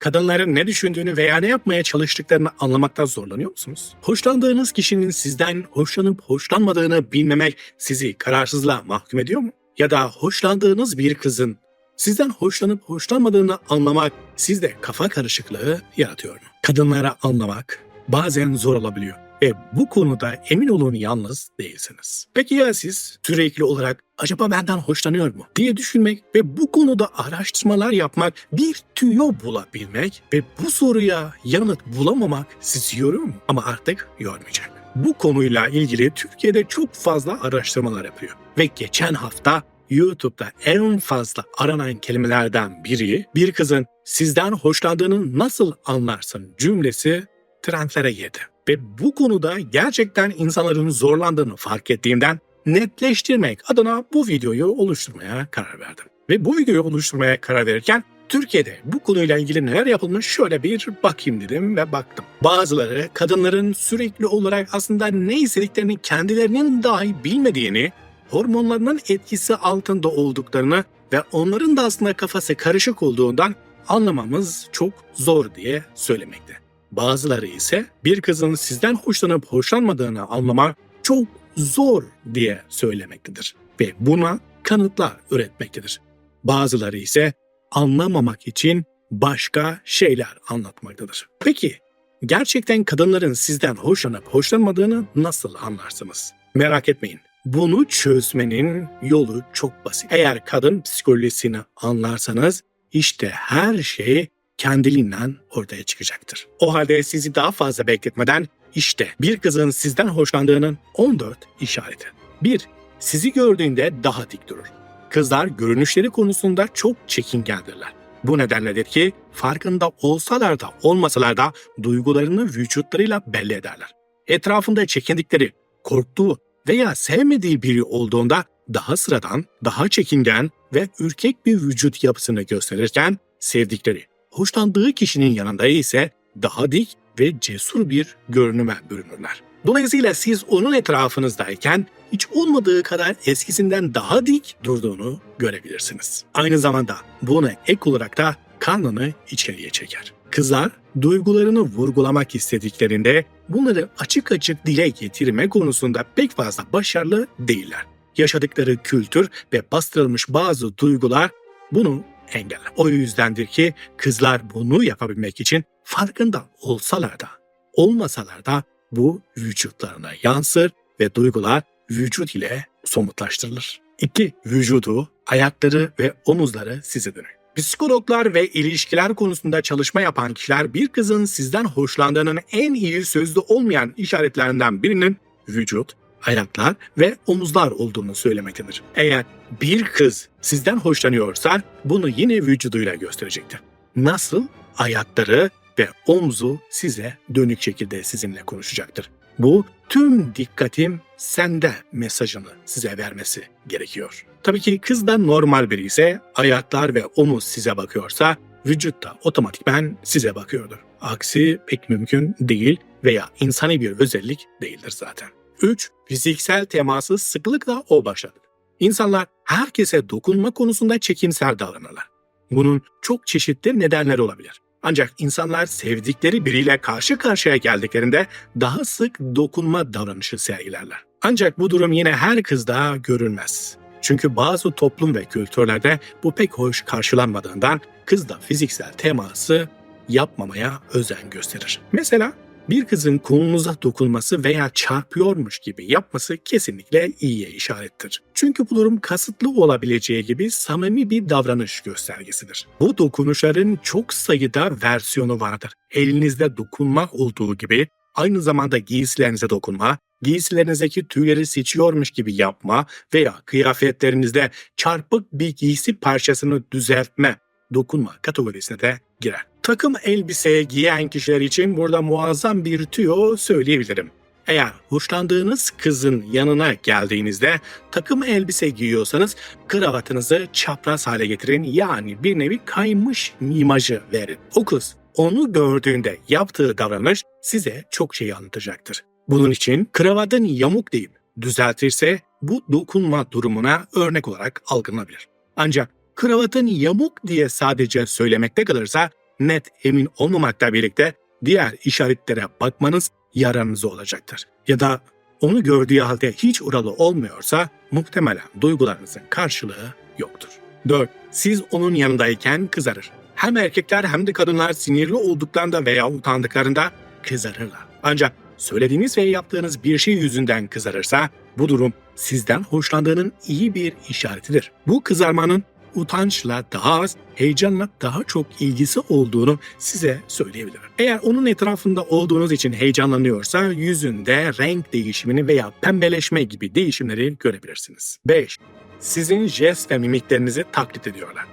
Kadınların ne düşündüğünü veya ne yapmaya çalıştıklarını anlamakta zorlanıyor musunuz? Hoşlandığınız kişinin sizden hoşlanıp hoşlanmadığını bilmemek sizi kararsızlığa mahkum ediyor mu? Ya da hoşlandığınız bir kızın sizden hoşlanıp hoşlanmadığını anlamak sizde kafa karışıklığı yaratıyor mu? Kadınlara anlamak bazen zor olabiliyor ve bu konuda emin olun yalnız değilsiniz. Peki ya siz sürekli olarak acaba benden hoşlanıyor mu diye düşünmek ve bu konuda araştırmalar yapmak, bir tüyo bulabilmek ve bu soruya yanıt bulamamak sizi yoruyor mu? Ama artık yormayacak. Bu konuyla ilgili Türkiye'de çok fazla araştırmalar yapıyor. Ve geçen hafta YouTube'da en fazla aranan kelimelerden biri bir kızın sizden hoşlandığını nasıl anlarsın cümlesi trendlere girdi. Ve bu konuda gerçekten insanların zorlandığını fark ettiğimden netleştirmek adına bu videoyu oluşturmaya karar verdim. Ve bu videoyu oluşturmaya karar verirken Türkiye'de bu konuyla ilgili neler yapılmış şöyle bir bakayım dedim ve baktım. Bazıları kadınların sürekli olarak aslında ne istediklerini kendilerinin dahi bilmediğini, hormonlarının etkisi altında olduklarını ve onların da aslında kafası karışık olduğundan anlamamız çok zor diye söylemekte. Bazıları ise bir kızın sizden hoşlanıp hoşlanmadığını anlamak çok zor diye söylemektedir ve buna kanıtlar üretmektedir. Bazıları ise anlamamak için başka şeyler anlatmaktadır. Peki gerçekten kadınların sizden hoşlanıp hoşlanmadığını nasıl anlarsınız? Merak etmeyin. Bunu çözmenin yolu çok basit. Eğer kadın psikolojisini anlarsanız işte her şey kendiliğinden ortaya çıkacaktır. O halde sizi daha fazla bekletmeden işte bir kızın sizden hoşlandığının 14 işareti. 1. Sizi gördüğünde daha dik durur. Kızlar görünüşleri konusunda çok çekingendirler. Bu nedenledir ki farkında olsalar da olmasalar da duygularını vücutlarıyla belli ederler. Etrafında çekindikleri, korktuğu veya sevmediği biri olduğunda daha sıradan, daha çekingen ve ürkek bir vücut yapısını gösterirken sevdikleri, hoşlandığı kişinin yanında ise daha dik ve cesur bir görünüme bürünürler. Dolayısıyla siz onun etrafınızdayken hiç olmadığı kadar eskisinden daha dik durduğunu görebilirsiniz. Aynı zamanda buna ek olarak da karnını içeriye çeker. Kızlar duygularını vurgulamak istediklerinde bunları açık açık dile getirme konusunda pek fazla başarılı değiller. Yaşadıkları kültür ve bastırılmış bazı duygular bunu engeller. O yüzdendir ki kızlar bunu yapabilmek için farkında olsalar da olmasalar da bu vücutlarına yansır ve duygular vücut ile somutlaştırılır. 2. Vücudu, ayakları ve omuzları size dönür. Psikologlar ve ilişkiler konusunda çalışma yapan kişiler bir kızın sizden hoşlandığının en iyi sözlü olmayan işaretlerinden birinin vücut, ayaklar ve omuzlar olduğunu söylemektedir. Eğer bir kız sizden hoşlanıyorsa bunu yine vücuduyla gösterecektir. Nasıl? Ayakları ve omzu size dönük şekilde sizinle konuşacaktır. Bu tüm dikkatim sende mesajını size vermesi gerekiyor. Tabii ki kız da normal biri ise ayaklar ve omuz size bakıyorsa vücut da otomatikmen size bakıyordur. Aksi pek mümkün değil veya insani bir özellik değildir zaten. 3. Fiziksel teması sıklıkla o başladı. İnsanlar herkese dokunma konusunda çekimser davranırlar. Bunun çok çeşitli nedenleri olabilir. Ancak insanlar sevdikleri biriyle karşı karşıya geldiklerinde daha sık dokunma davranışı sergilerler. Ancak bu durum yine her kızda görülmez. Çünkü bazı toplum ve kültürlerde bu pek hoş karşılanmadığından kız da fiziksel teması yapmamaya özen gösterir. Mesela bir kızın kolunuza dokunması veya çarpıyormuş gibi yapması kesinlikle iyiye işarettir. Çünkü bu durum kasıtlı olabileceği gibi samimi bir davranış göstergesidir. Bu dokunuşların çok sayıda versiyonu vardır. Elinizde dokunmak olduğu gibi aynı zamanda giysilerinize dokunma, giysilerinizdeki tüyleri seçiyormuş gibi yapma veya kıyafetlerinizde çarpık bir giysi parçasını düzeltme, dokunma kategorisine de girer. Takım elbise giyen kişiler için burada muazzam bir tüyo söyleyebilirim. Eğer hoşlandığınız kızın yanına geldiğinizde takım elbise giyiyorsanız kravatınızı çapraz hale getirin yani bir nevi kaymış imajı verin. O kız onu gördüğünde yaptığı davranış size çok şey anlatacaktır. Bunun için kravatın yamuk deyip düzeltirse bu dokunma durumuna örnek olarak algılanabilir. Ancak kravatın yamuk diye sadece söylemekte kalırsa net emin olmamakla birlikte diğer işaretlere bakmanız yararınıza olacaktır. Ya da onu gördüğü halde hiç oralı olmuyorsa muhtemelen duygularınızın karşılığı yoktur. 4. Siz onun yanındayken kızarır. Hem erkekler hem de kadınlar sinirli olduklarında veya utandıklarında kızarırlar. Ancak söylediğiniz ve yaptığınız bir şey yüzünden kızarırsa bu durum sizden hoşlandığının iyi bir işaretidir. Bu kızarmanın utançla daha az, heyecanla daha çok ilgisi olduğunu size söyleyebilirim. Eğer onun etrafında olduğunuz için heyecanlanıyorsa yüzünde renk değişimini veya pembeleşme gibi değişimleri görebilirsiniz. 5. Sizin jest ve mimiklerinizi taklit ediyorlar.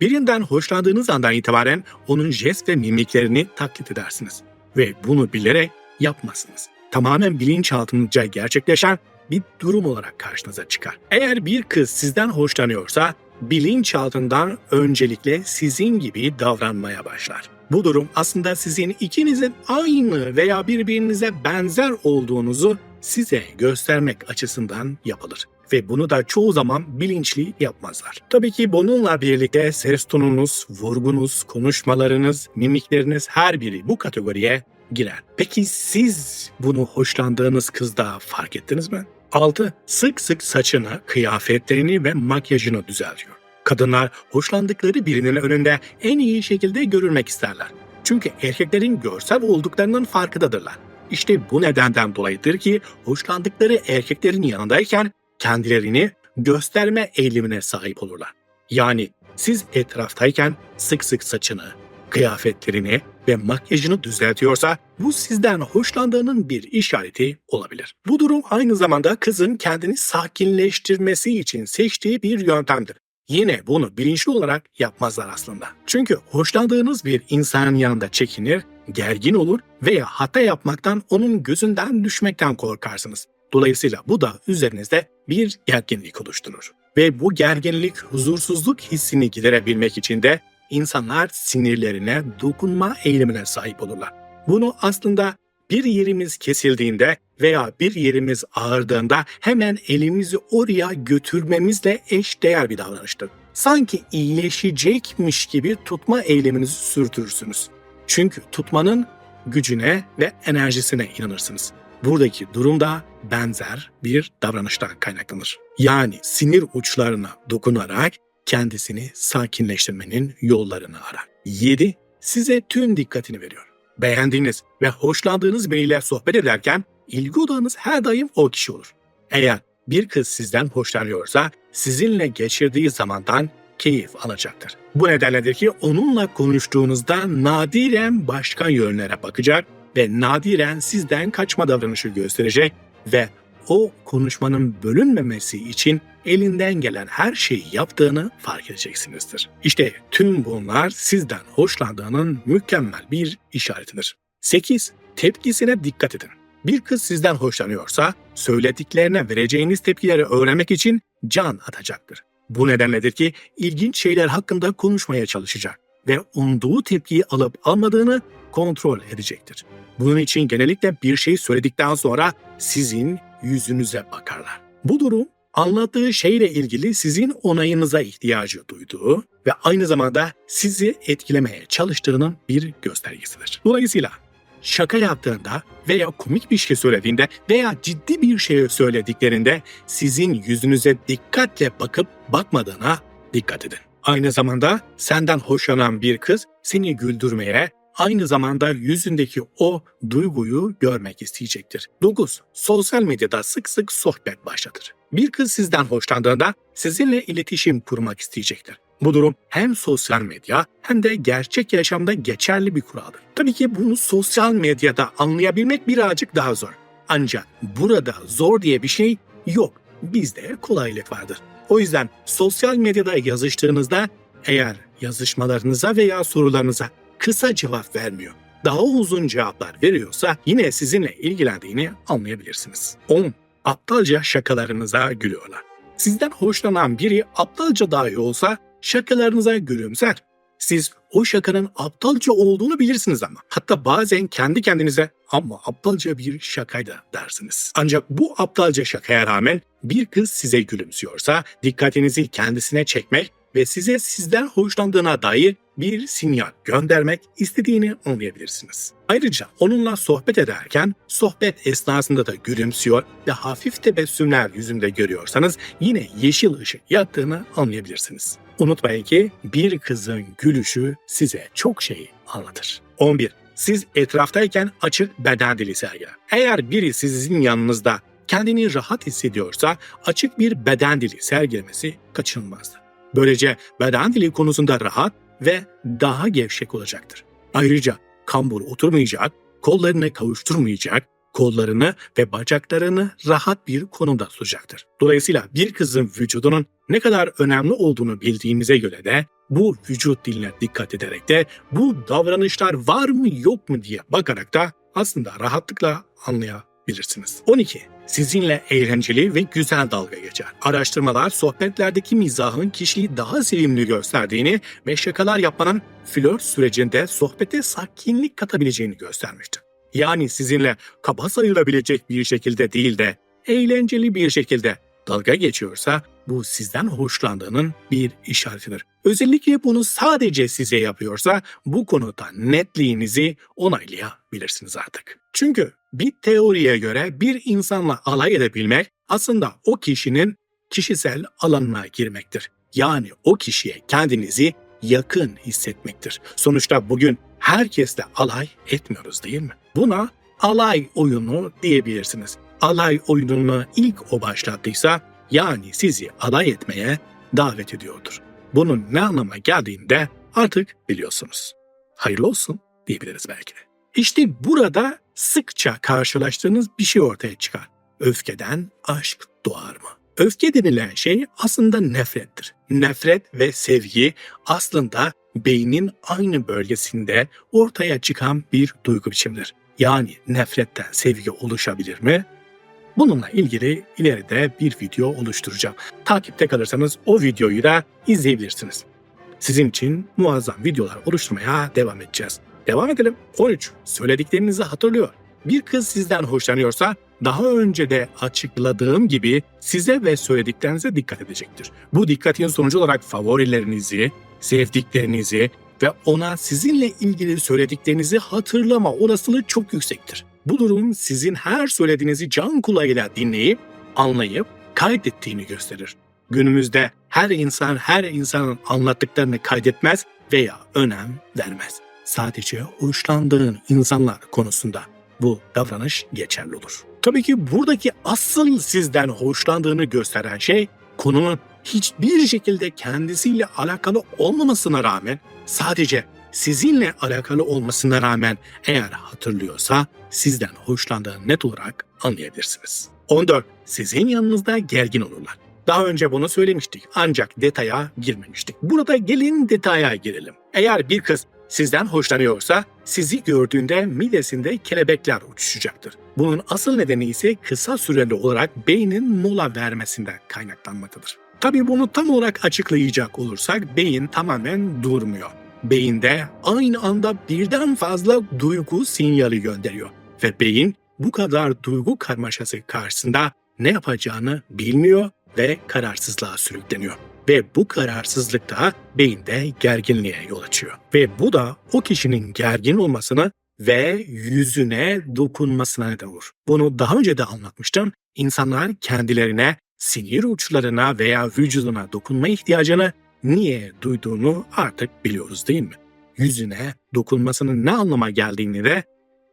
Birinden hoşlandığınız andan itibaren onun jest ve mimiklerini taklit edersiniz. Ve bunu bilerek yapmazsınız. Tamamen bilinçaltınca gerçekleşen bir durum olarak karşınıza çıkar. Eğer bir kız sizden hoşlanıyorsa bilinçaltından öncelikle sizin gibi davranmaya başlar. Bu durum aslında sizin ikinizin aynı veya birbirinize benzer olduğunuzu size göstermek açısından yapılır ve bunu da çoğu zaman bilinçli yapmazlar. Tabii ki bununla birlikte ses tonunuz, vurgunuz, konuşmalarınız, mimikleriniz her biri bu kategoriye girer. Peki siz bunu hoşlandığınız kızda fark ettiniz mi? 6. Sık sık saçını, kıyafetlerini ve makyajını düzeltiyor. Kadınlar hoşlandıkları birinin önünde en iyi şekilde görülmek isterler. Çünkü erkeklerin görsel olduklarının farkındadırlar. İşte bu nedenden dolayıdır ki hoşlandıkları erkeklerin yanındayken kendilerini gösterme eğilimine sahip olurlar. Yani siz etraftayken sık sık saçını, kıyafetlerini ve makyajını düzeltiyorsa bu sizden hoşlandığının bir işareti olabilir. Bu durum aynı zamanda kızın kendini sakinleştirmesi için seçtiği bir yöntemdir. Yine bunu bilinçli olarak yapmazlar aslında. Çünkü hoşlandığınız bir insanın yanında çekinir, gergin olur veya hata yapmaktan onun gözünden düşmekten korkarsınız. Dolayısıyla bu da üzerinizde bir gerginlik oluşturur. Ve bu gerginlik huzursuzluk hissini giderebilmek için de insanlar sinirlerine dokunma eğilimine sahip olurlar. Bunu aslında bir yerimiz kesildiğinde veya bir yerimiz ağırdığında hemen elimizi oraya götürmemizle eşdeğer bir davranıştır. Sanki iyileşecekmiş gibi tutma eyleminizi sürdürürsünüz. Çünkü tutmanın gücüne ve enerjisine inanırsınız. Buradaki durumda benzer bir davranıştan kaynaklanır. Yani sinir uçlarına dokunarak kendisini sakinleştirmenin yollarını arar. 7. Size tüm dikkatini veriyor. Beğendiğiniz ve hoşlandığınız biriyle sohbet ederken ilgi odağınız her daim o kişi olur. Eğer bir kız sizden hoşlanıyorsa sizinle geçirdiği zamandan keyif alacaktır. Bu nedenledir ki onunla konuştuğunuzda nadiren başka yönlere bakacak ve nadiren sizden kaçma davranışı gösterecek ve o konuşmanın bölünmemesi için elinden gelen her şeyi yaptığını fark edeceksinizdir. İşte tüm bunlar sizden hoşlandığının mükemmel bir işaretidir. 8. Tepkisine dikkat edin. Bir kız sizden hoşlanıyorsa söylediklerine vereceğiniz tepkileri öğrenmek için can atacaktır. Bu nedenledir ki ilginç şeyler hakkında konuşmaya çalışacak ve umduğu tepkiyi alıp almadığını kontrol edecektir. Bunun için genellikle bir şey söyledikten sonra sizin yüzünüze bakarlar. Bu durum anlattığı şeyle ilgili sizin onayınıza ihtiyacı duyduğu ve aynı zamanda sizi etkilemeye çalıştığının bir göstergesidir. Dolayısıyla şaka yaptığında veya komik bir şey söylediğinde veya ciddi bir şey söylediklerinde sizin yüzünüze dikkatle bakıp bakmadığına dikkat edin. Aynı zamanda senden hoşlanan bir kız seni güldürmeye, aynı zamanda yüzündeki o duyguyu görmek isteyecektir. 9. Sosyal medyada sık sık sohbet başlatır. Bir kız sizden hoşlandığında sizinle iletişim kurmak isteyecektir. Bu durum hem sosyal medya hem de gerçek yaşamda geçerli bir kuraldır. Tabii ki bunu sosyal medyada anlayabilmek birazcık daha zor. Ancak burada zor diye bir şey yok. Bizde kolaylık vardır. O yüzden sosyal medyada yazıştığınızda eğer yazışmalarınıza veya sorularınıza kısa cevap vermiyor, daha uzun cevaplar veriyorsa yine sizinle ilgilendiğini anlayabilirsiniz. 10. Aptalca şakalarınıza gülüyorlar. Sizden hoşlanan biri aptalca dahi olsa şakalarınıza gülümser. Siz o şakanın aptalca olduğunu bilirsiniz ama. Hatta bazen kendi kendinize ama aptalca bir şakaydı dersiniz. Ancak bu aptalca şakaya rağmen bir kız size gülümsüyorsa dikkatinizi kendisine çekmek ve size sizden hoşlandığına dair bir sinyal göndermek istediğini anlayabilirsiniz. Ayrıca onunla sohbet ederken sohbet esnasında da gülümsüyor ve hafif tebessümler yüzünde görüyorsanız yine yeşil ışık yaktığını anlayabilirsiniz. Unutmayın ki bir kızın gülüşü size çok şey anlatır. 11. Siz etraftayken açık beden dili sergiler. Eğer biri sizin yanınızda kendini rahat hissediyorsa açık bir beden dili sergilemesi kaçınılmazdır. Böylece beden dili konusunda rahat ve daha gevşek olacaktır. Ayrıca kambur oturmayacak, kollarını kavuşturmayacak, kollarını ve bacaklarını rahat bir konumda tutacaktır. Dolayısıyla bir kızın vücudunun ne kadar önemli olduğunu bildiğimize göre de bu vücut diline dikkat ederek de bu davranışlar var mı yok mu diye bakarak da aslında rahatlıkla anlayabilirsiniz. 12. Sizinle eğlenceli ve güzel dalga geçer. Araştırmalar sohbetlerdeki mizahın kişiyi daha sevimli gösterdiğini ve şakalar yapmanın flört sürecinde sohbete sakinlik katabileceğini göstermiştir. Yani sizinle kaba sayılabilecek bir şekilde değil de eğlenceli bir şekilde dalga geçiyorsa bu sizden hoşlandığının bir işaretidir. Özellikle bunu sadece size yapıyorsa bu konuda netliğinizi onaylayabilirsiniz artık. Çünkü bir teoriye göre bir insanla alay edebilmek aslında o kişinin kişisel alanına girmektir. Yani o kişiye kendinizi yakın hissetmektir. Sonuçta bugün herkesle alay etmiyoruz değil mi? Buna alay oyunu diyebilirsiniz. Alay oyununu ilk o başlattıysa yani sizi alay etmeye davet ediyordur. Bunun ne anlama geldiğini de artık biliyorsunuz. Hayırlı olsun diyebiliriz belki de. İşte burada sıkça karşılaştığınız bir şey ortaya çıkar. Öfkeden aşk doğar mı? Öfke denilen şey aslında nefrettir. Nefret ve sevgi aslında beynin aynı bölgesinde ortaya çıkan bir duygu biçimidir. Yani nefretten sevgi oluşabilir mi? Bununla ilgili ileride bir video oluşturacağım. Takipte kalırsanız o videoyu da izleyebilirsiniz. Sizin için muazzam videolar oluşturmaya devam edeceğiz. Devam edelim. 13. Söylediklerinizi hatırlıyor. Bir kız sizden hoşlanıyorsa daha önce de açıkladığım gibi size ve söylediklerinize dikkat edecektir. Bu dikkatin sonucu olarak favorilerinizi, sevdiklerinizi ve ona sizinle ilgili söylediklerinizi hatırlama olasılığı çok yüksektir. Bu durum sizin her söylediğinizi can kulağıyla dinleyip, anlayıp, kaydettiğini gösterir. Günümüzde her insan her insanın anlattıklarını kaydetmez veya önem vermez. Sadece hoşlandığın insanlar konusunda bu davranış geçerli olur. Tabii ki buradaki asıl sizden hoşlandığını gösteren şey konunun hiçbir şekilde kendisiyle alakalı olmamasına rağmen sadece sizinle alakalı olmasına rağmen eğer hatırlıyorsa sizden hoşlandığını net olarak anlayabilirsiniz. 14. Sizin yanınızda gergin olurlar. Daha önce bunu söylemiştik ancak detaya girmemiştik. Burada gelin detaya girelim. Eğer bir kız sizden hoşlanıyorsa sizi gördüğünde midesinde kelebekler uçuşacaktır. Bunun asıl nedeni ise kısa süreli olarak beynin mola vermesinden kaynaklanmaktadır. Tabi bunu tam olarak açıklayacak olursak beyin tamamen durmuyor. Beyinde aynı anda birden fazla duygu sinyali gönderiyor ve beyin bu kadar duygu karmaşası karşısında ne yapacağını bilmiyor ve kararsızlığa sürükleniyor. Ve bu kararsızlık da beyinde gerginliğe yol açıyor. Ve bu da o kişinin gergin olmasını ve yüzüne dokunmasına neden olur. Bunu daha önce de anlatmıştım. İnsanlar kendilerine sinir uçlarına veya vücuduna dokunma ihtiyacını niye duyduğunu artık biliyoruz değil mi? Yüzüne dokunmasının ne anlama geldiğini de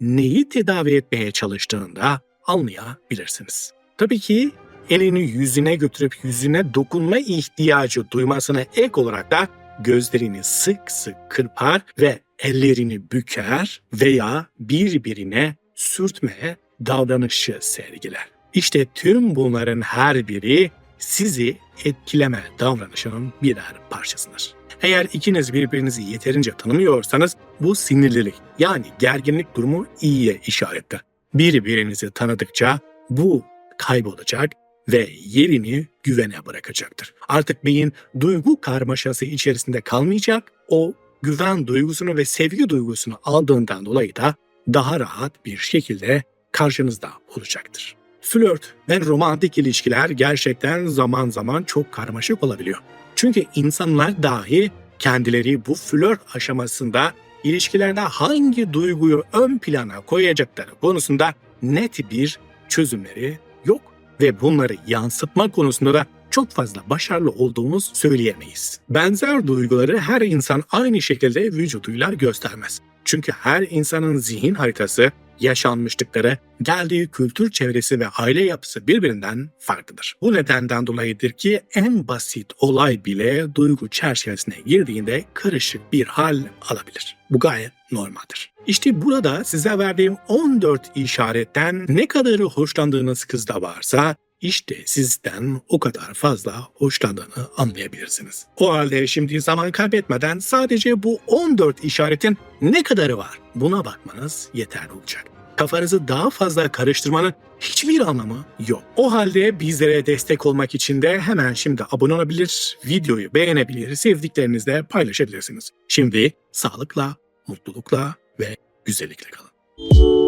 neyi tedavi etmeye çalıştığını da anlayabilirsiniz. Tabii ki elini yüzüne götürüp yüzüne dokunma ihtiyacı duymasına ek olarak da gözlerini sık sık kırpar ve ellerini büker veya birbirine sürtme davranışı sergiler. İşte tüm bunların her biri sizi etkileme davranışının birer parçasıdır. Eğer ikiniz birbirinizi yeterince tanımıyorsanız bu sinirlilik yani gerginlik durumu iyiye işarettir. Birbirinizi tanıdıkça bu kaybolacak ve yerini güvene bırakacaktır. Artık beyin duygu karmaşası içerisinde kalmayacak, o güven duygusunu ve sevgi duygusunu aldığından dolayı da daha rahat bir şekilde karşınızda olacaktır. Flört ve romantik ilişkiler gerçekten zaman zaman çok karmaşık olabiliyor. Çünkü insanlar dahi kendileri bu flört aşamasında ilişkilerinde hangi duyguyu ön plana koyacakları konusunda net bir çözümleri yok ve bunları yansıtma konusunda da çok fazla başarılı olduğumuz söyleyemeyiz. Benzer duyguları her insan aynı şekilde vücuduyla göstermez. Çünkü her insanın zihin haritası, yaşanmışlıkları, geldiği kültür çevresi ve aile yapısı birbirinden farklıdır. Bu nedenden dolayıdır ki en basit olay bile duygu çerçevesine girdiğinde karışık bir hal alabilir. Bu gayet normaldir. İşte burada size verdiğim 14 işaretten ne kadarı hoşlandığınız kızda varsa işte sizden o kadar fazla hoşlandığını anlayabilirsiniz. O halde şimdi zaman kaybetmeden sadece bu 14 işaretin ne kadarı var buna bakmanız yeterli olacak. Kafanızı daha fazla karıştırmanın hiçbir anlamı yok. O halde bizlere destek olmak için de hemen şimdi abone olabilir, videoyu beğenebilir, sevdiklerinizle paylaşabilirsiniz. Şimdi sağlıkla, mutlulukla ve güzellikle kalın.